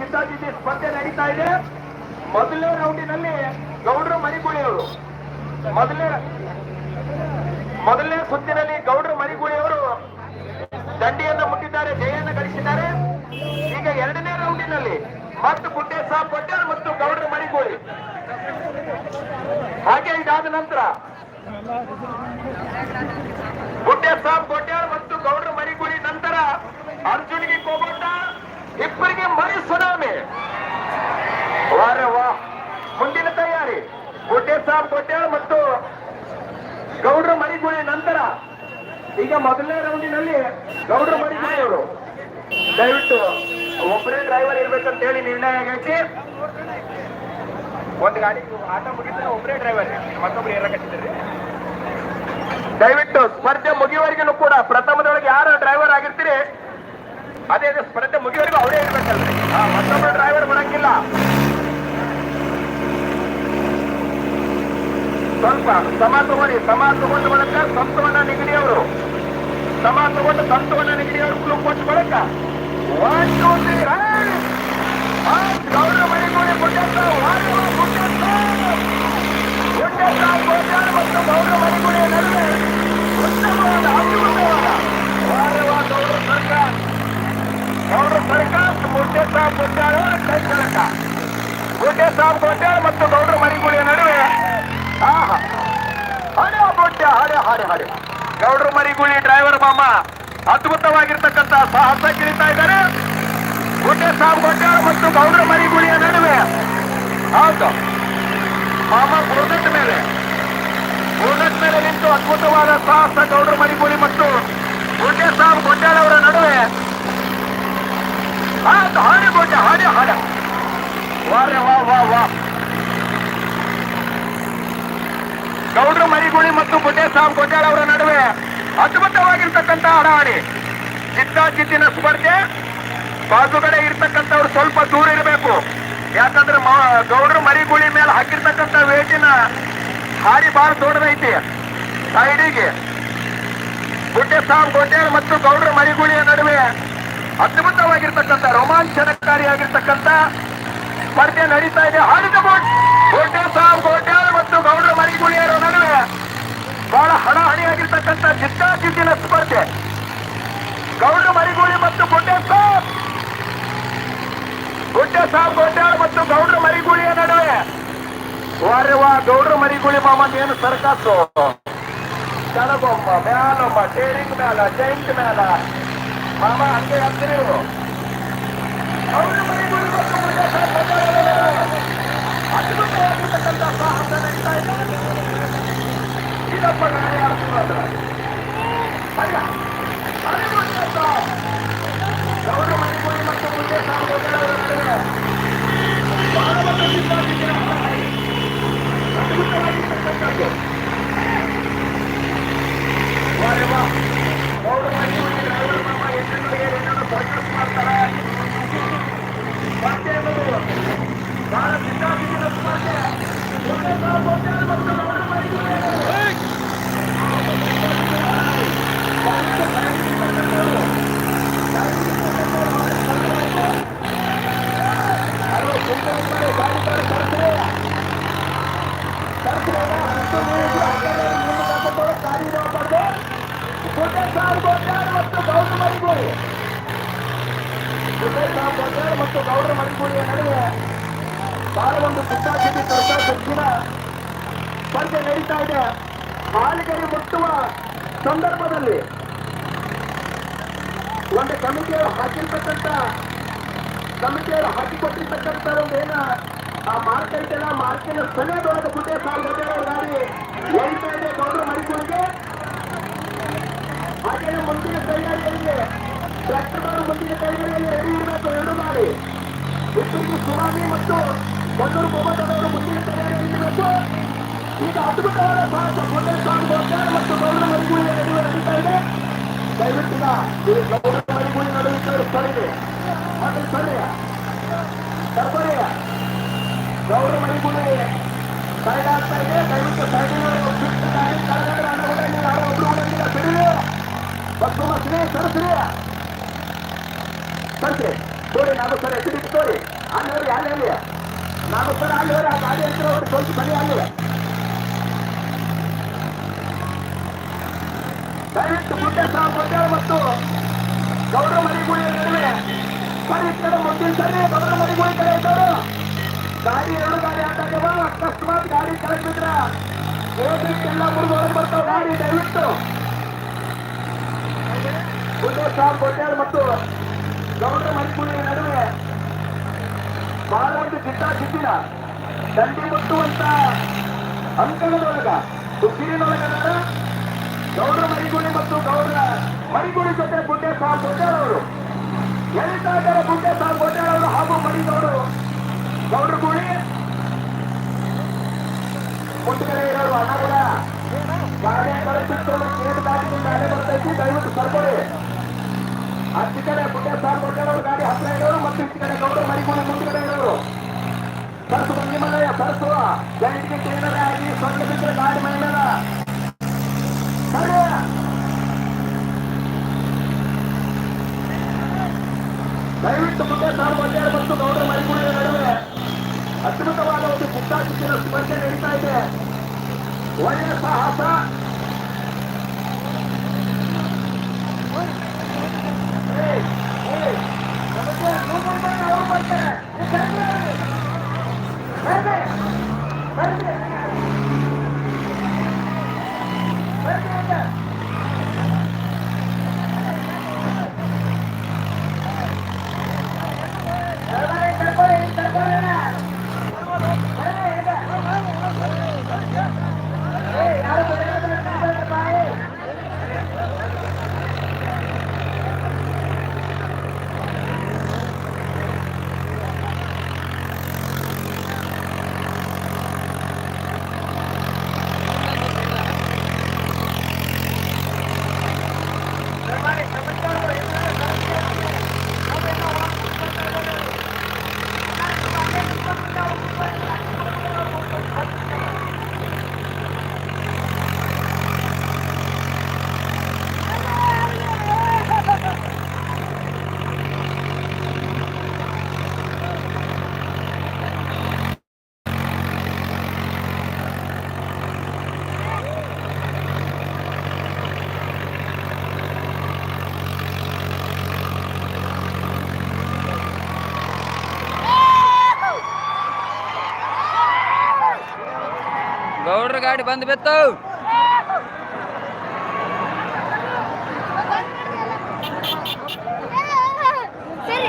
ಜಿದ್ದಾಜಿದ್ದಿ ಸ್ಪರ್ಧೆ ನಡೀತಾ ಇದೆ. ಮೊದಲನೇ ರೌಂಡಿನಲ್ಲಿ ಗೌಡ್ರು ಮರಿಗುಳಿಯವರು. ಮೊದಲನೇ ಮೊದಲನೇ ಸುತ್ತಿನಲ್ಲಿ ಗೌಡ್ರು ಮರಿಗುಳಿಯವರು ದಂಡಿಯನ್ನು ಮುಟ್ಟಿದ್ದಾರೆ ಜಯನ್ನು ಗಳಿಸಿದ್ದಾರೆ. ಈಗ ಎರಡನೇ ರೌಂಡಿನಲ್ಲಿ ಮತ್ತು ಗುಡ್ಡೆ ಸಾಬ್ ಕೊಟ್ಟಾರ್ ಮತ್ತು ಗೌಡ್ರ ಮರಿಗೋಳಿ. ಹಾಗೆ ಇದಾದ ನಂತರ ಗುಡ್ಡೆ ಸಾಬ್ ಕೊಟ್ಟಾರ್ ಮತ್ತು ಗೌಡ್ರ ಮರಿಗುಳಿ ನಂತರ ಅರ್ಜುನಿಗೆ ಕೋಬೋಟ ಇಬ್ಬರಿಗೆ ಮರಿ ಸುನಾಮಿ. ವಾರವಾ ಮುಂದಿನ ತಯಾರಿ. ಕೋಟೆ ಸಾಬ್ ಕೊಟ್ಟಾರ್ ಮತ್ತು ಗೌಡ್ರ ಮರಿಗುಳಿ ನಂತರ. ಈಗ ಮೊದಲನೇ ರೌಂಡಿನಲ್ಲಿ ಗೌಡ್ರ ಮರಿಗುಳಿ ಅವರು ದಯವಿಟ್ಟು ಒಬ್ಬರೇ ಡ್ರೈವರ್ ಇರ್ಬೇಕಂತ ಹೇಳಿ ನಿರ್ಣಯ ಆಗೈತಿ. ಒಂದು ಗಾಡಿ, ಆಟ ಮುಗಿದ್ರೆ ಒಬ್ಬರೇ ಡ್ರೈವರ್. ಮತ್ತೊಬ್ರು ಏರಕತ್ತಿದ್ರಿ ದಯವಿಟ್ಟು ಸ್ಪರ್ಧೆ ಮುಗಿಯುವವರೆಗೂ ಕೂಡ ಪ್ರಥಮದೊಳಗೆ ಯಾರು ಡ್ರೈವರ್ ಆಗಿರ್ತೀರಿ? ಅದೇ ಅದೇ ಸ್ಪರ್ಧೆ ಮುಗಿಯೋರಿಗೂ ಅವರೇ ಇರ್ಬೇಕಲ್ರಿ. ಆ, ಮತ್ತೊಬ್ಬ ಡ್ರೈವರ್ ಬರಂಗಿಲ್ಲ. ಸ್ವಲ್ಪ ಸಮ ತಗೊಳ್ಳಿ, ಸಮ ತಗೊಂಡ ಬಳಕ ಸಂತವನ್ನ ನಿಗಡಿ ಅವರು. ಸಮ ತಗೊಂಡು ಸಂತವನ್ನ ನಿಗಡಿ ಅವರು ಕ್ಲೂ ಕೊಟ್ಟು ಬಳಕ ಒನ್ ಟೂ ತ್ರೀ ಗೌರವ ಮನೆಗೋಡಿ ಪುಟ್ಟಪ್ಪ ವಾರವ ಪುಟ್ಟಪ್ಪ ಪುಟ್ಟಪ್ಪ ಪುಟ್ಟಾರ ಮತ್ತು ಗೌರವ ಮನೆಗೋಡಿಯ ನಡುವೆ ಉತ್ತಮವಾದ ಅದ್ಭುತವಾದ ವಾರವ ಗೌರವ ಸರ್ಕಾರ ಗೌರವ ಸರ್ಕಾರ ಪುಟ್ಟಪ್ಪ ಪುಟ್ಟಾರ ಕೈ ಕಳಕ ಗುಡ್ಡೆ ಸಾಬ್ ಕೊಟ್ಟಾರ ಮತ್ತು ಗೌಡ್ರ ಮರಿಗುಳಿಯ ನಡುವೆ. ಆಹಾ. ಹಡೆ ಹಳೆ ಹಡೆ ಹಡೆ ಹಡೆ ಗೌಡ್ರ ಮರಿಗುಳಿ ಡ್ರೈವರ್ ಮಾಮ, ಅದ್ಭುತವಾಗಿರ್ತಕ್ಕಂಥ ಸಾಹಸ ಕಿರಿತಾ ಇದ್ದಾರೆ. ಗುಡ್ಡೆ ಸಾಬ್ ಕೊಟ್ಟಾರ ಮತ್ತು ಗೌಡ್ರ ಮರಿಗುಳಿಯ ನಡುವೆ. ಹೌದು. ಮಾಮ ಬುಡದಟ್ ಮೇಲೆ. ಬುಡದಟ್ ಮೇಲೆ ನಿಂತು ಅದ್ಭುತವಾದ ಸಾಹಸ ಗೌಡ್ರ ಮರಿಗುಳಿ ಮತ್ತು ಗುಡ್ಡೆ ಸಾಬ್ ಗೊಂಡ್ಯಾಳ ಅವರ ನಡುವೆ. ಹೌದು ಹಾಡೆ ಬೊಡ್ಡ ಹಾಡಿ ಹಾಡೆ ವಾರೆ, ವಾ ವಾ ವಾ. ಗೌಡ್ರ ಮರಿಗುಳಿ ಮತ್ತು ಬುಡ್ಡೆ ಸಾಬ್ ಅವರ ನಡುವೆ ಅದ್ಭುತವಾಗಿರ್ತಕ್ಕಂಥ ಹಡಾಡಿ ಚಿತ್ತಾಚಿತ್ತಿನ ಸ್ಪರ್ಧೆ, ಬಾಜುಗಡೆ ಇರ್ತಕ್ಕಂಥವ್ರು ಸ್ವಲ್ಪ ದೂರ ಇರಬೇಕು. ಯಾಕಂದ್ರೆ ಗೌಡ್ರ ಮರಿಗುಳಿ ಮೇಲೆ ಹಾಕಿರ್ತಕ್ಕಂಥ ವೇಟಿನ ಹಾರಿ ಬಾಳ ದೊಡ್ಡದೈತಿ. ಸೈಡಿಗೆ ಬುಡ್ಡೆ ಸಾಬ್ ಮತ್ತು ಗೌಡ್ರ ಮರಿಗುಳಿಯ ನಡುವೆ ಅದ್ಭುತವಾಗಿರ್ತಕ್ಕಂಥ, ರೋಮಾಂಚನಕಾರಿಯಾಗಿರ್ತಕ್ಕಂಥ ಸ್ಪರ್ಧೆ ನಡೀತಾ ಇದೆ ಹಾಡಿದ ಬೋಟ್ ಕೋಟೆ ಸಾಬ್ ಕೋಟ್ಯಾಳ್ ಮತ್ತು ಗೌಡ್ರ ಮರಿಗುಳಿಯರ ನಡುವೆ ಬಹಳ ಹಣಹಣಿಯಾಗಿರ್ತಕ್ಕಂಥ ಜಿದ್ದಾಜಿದ್ದಿನ ಸ್ಪರ್ಧೆ ಗೌಡ್ರ ಮರಿಗುಳಿ ಮತ್ತು ಗುಡ್ಡೆ ಸಾಬ್ ಗುಡ್ಡೆ ಸಾಬ್ ಕೋಟ್ಯಾಳ್ ಮತ್ತು ಗೌಡ್ರ ಮರಿಗುಳಿಯ ನಡುವೆ ವಾರೆ ವಾ ಗೌಡ್ರ ಮರಿಗುಳಿ ಮಾಮ ಏನು ಸರ್ಕಾಸು ಕೆಳಗೊಮ್ಮ ಮ್ಯಾಲೊಮ್ಮ ಟೇರಿಂಗ್ ಮ್ಯಾಲ ಜೈಂಟ್ ಮ್ಯಾಲ ಮಾಮ ಹಂಗೆ ಹತ್ತಿರ ಇವರು ಗೌಡ್ರ ಮರಿಗುಳಿ ಮತ್ತು ಗುಡ್ಡೆ ಸಾಬ್ ಕೋಟ್ಯಾಳ್ ನಡುವೆ ಅದ್ಭುತವಾಗಿರ್ತಕ್ಕಂಥ ಸಾಹಸ ನಡೀತಾ ಇದೆ ಇದಪ್ಪ ನನಗೆ ಅರ್ಥವಾದ ಅಲ್ಲ ಅದ್ಭುತ ಗೌಡ ಮಣಿಪುರಿ ಮತ್ತು ಮುಂದೆ ಸಾಗುವುದರ ನಡುವೆ ಬಹಳ ಒಂದು ಸಿದ್ಧಾಂತಿನ ಹಾರಾಟ. ಅದ್ಭುತವಾಗಿರ್ತಕ್ಕಂಥದ್ದು. ವಾರೆ ವಾ. ಗೌಡ ಮಣಿಪುರಿ ಡ್ರೈವರ್ ಮಾಮ ಹೆಣ್ಣುಗಳಿಗೆ ಏನೇನೋ ಸರ್ಕಸ್ ಮಾಡ್ತಾರೆ ಸ್ಪರ್ಧೆ ಅನ್ನೋದು ಬಹಳ ಸಿದ್ಧಾಂತಿನ ಸ್ಪರ್ಧೆ ಮುಂದೆ ಸಾಗುವುದರ ಮತ್ತು ಗೌಡ ಮಣಿಪುರಿ ಮತ್ತು ಗೌಡ್ರ ಮರಿಗೂಡಿಯ ನಡುವೆ ಬಹಳ ಒಂದು ಸಿದ್ಧಾಂತಿ ತರ್ಕ ಹೆಚ್ಚಿನ ಸ್ಪರ್ಧೆ ನಡೀತಾ ಇದೆ ಹಾಲಿಗೆರೆ ಮುಟ್ಟುವ ಸಂದರ್ಭದಲ್ಲಿ ಒಂದು ಕಮಿಟಿಯವರು ಹಾಕಿರ್ತಕ್ಕಂಥ ಕಮಿಟಿಯವರು ಹಾಕಿಕೊಟ್ಟಿರ್ತಕ್ಕಂಥ ಒಂದು ಏನ ಆ ಮಾರ್ಕೆಟ್ ಎಲ್ಲ ಮಾರ್ಕೆಟ್ ಸನಿಯದೊಳಗೆ ಗುಡ್ಡೆ ಸಾವಿರ ಗಾಡಿ ಎಳಿತಾ ಇದೆ ಗೌಡ್ರ ಮರಿಗಳಿಗೆ ಹಾಗೇನೆ ಮುಂದಿನ ಕೈಗಾರಿಕೆಗೆ ಟ್ರ್ಯಾಕ್ಟರ್ ಮುಂದಿನ ಕೈಗಾರಿಕೆಯಲ್ಲಿ ರೆಡಿ ಇರಬೇಕು? ಎರಡು ಮಾಡಿ ಇಷ್ಟೊಂದು ಸುನಾಮಿ ಮತ್ತು ಬನ್ನೂರು ಅವರು ಮುಂದಿನ ಕೈಗಾರಿಕೆ ಇರಬೇಕು. ಈಗ ಅದ್ಭುತವಾದ ಭಾರತ ಮೊದಲ ಸ್ವಾಮಿ ಸರ್ಕಾರ ಮತ್ತು ಗೌರವ ಮರಿಗಳಿಗೆ ನಡುವೆ ನಡೀತಾ ಇದೆ. ದಯವಿಟ್ಟಿನ ಈ ಗೌಡ ಮರಿಗುಳಿ ನಡುವೆ ಸರಿದೆ ಮತ್ತೆ ಸರಿಯ ಸರ್ಬರಿಯ ಗೌರವ ಮರಿಗೂಳಿ ಸೈಡ್ ಆಗ್ತಾ ಇದೆ. ದಯವಿಟ್ಟು ಸೈಡಿನವರು ಮತ್ತು ಮಸ್ರಿ ಸರಸ್ರಿ ಸರ್ಸಿ ತೋರಿ. ನಾನು ಸರ್ ಎಸಿಡಿಟ್ ತೋರಿ ಅಲ್ಲಿ ಆ ಗಾಡಿ ಹತ್ರ ಸಾವು ಕೊಟ್ಟೆ ಮತ್ತು ಗೌಡ ಗೌಡ ಎರಡು ಗಾಡಿ ಗಾಡಿ ಬಿದ್ರ ಎಲ್ಲ ಮುರಿದು ಹೊರಗೆ ಬರ್ತಾವ. ಗಾಡಿ, ದಯವಿಟ್ಟು. ಗುಡ್ಡೆ ಸಾವು ಹೋಟೆಲ್ ಮತ್ತು ಗೌಡ ಮಣಿಪುರಿಯ ನಡುವೆ ಬಹಳ ಒಂದು ಜಿದ್ದ ಜಿದ್ದಿನ ದಂಡಿ ಮುಟ್ಟುವಂತ ಅಂಕಣದೊಳಗ ಸುದ್ದಿನೊಳಗದ ಗೌಡ ಮರಿಗುಳಿ ಮತ್ತು ಗೌಡ ಮರಿಗುಳಿ ಜೊತೆ ಗುಡ್ಡೆ ಸಾಹ್ ಅವರು. ಎಳಿತಾ ಇದ್ದಾರೆ ಗುಡ್ಡೆ ಸಾಹ್ ಅವರು ಹಾಗೂ ಮರಿಗೌಡು ಗೌಡ್ರ ಗುಡಿ ಮುಂದ್ಗಡೆ ಇರೋರು ಅಣ್ಣ ಕೂಡ ಗಾಡಿ ದಾಟಿನಿಂದ ಅಲೆ ಬರ್ತೈತಿ ದಯವಿಟ್ಟು ಸರ್ಕೊಳ್ಳಿ ಹತ್ತು ಕಡೆ ಗುಡ್ಡೆ ಅವರು ಗಾಡಿ ಹತ್ರ ಇರೋರು ಮತ್ತು ಇಷ್ಟು ಕಡೆ ಗೌಡ ಮರಿಗುಳಿ ಮುಂದ್ಗಡೆ ಇರೋರು ಸರ್ಸು ಬಿದ್ದರೆ ಗಾಡಿ ಮೈಮೇಲ ಸರಿ ದಯವಿಟ್ಟು ಸಾಲು ಬಂದೇರು ಮತ್ತು ಗೌಡ ಮರಿಗುಳಿಯ ನಡುವೆ ಅದ್ಭುತವಾದ ಒಂದು ಪುಟ್ಟಾಚಿನ ಸ್ಪರ್ಧೆ ನಡೀತಾ ಇದೆ. 我也是哈杀。ಗೌಡ್ರ ಗಾಡಿ ಬಂದ್ ಬಿತ್ತು. ಸರಿ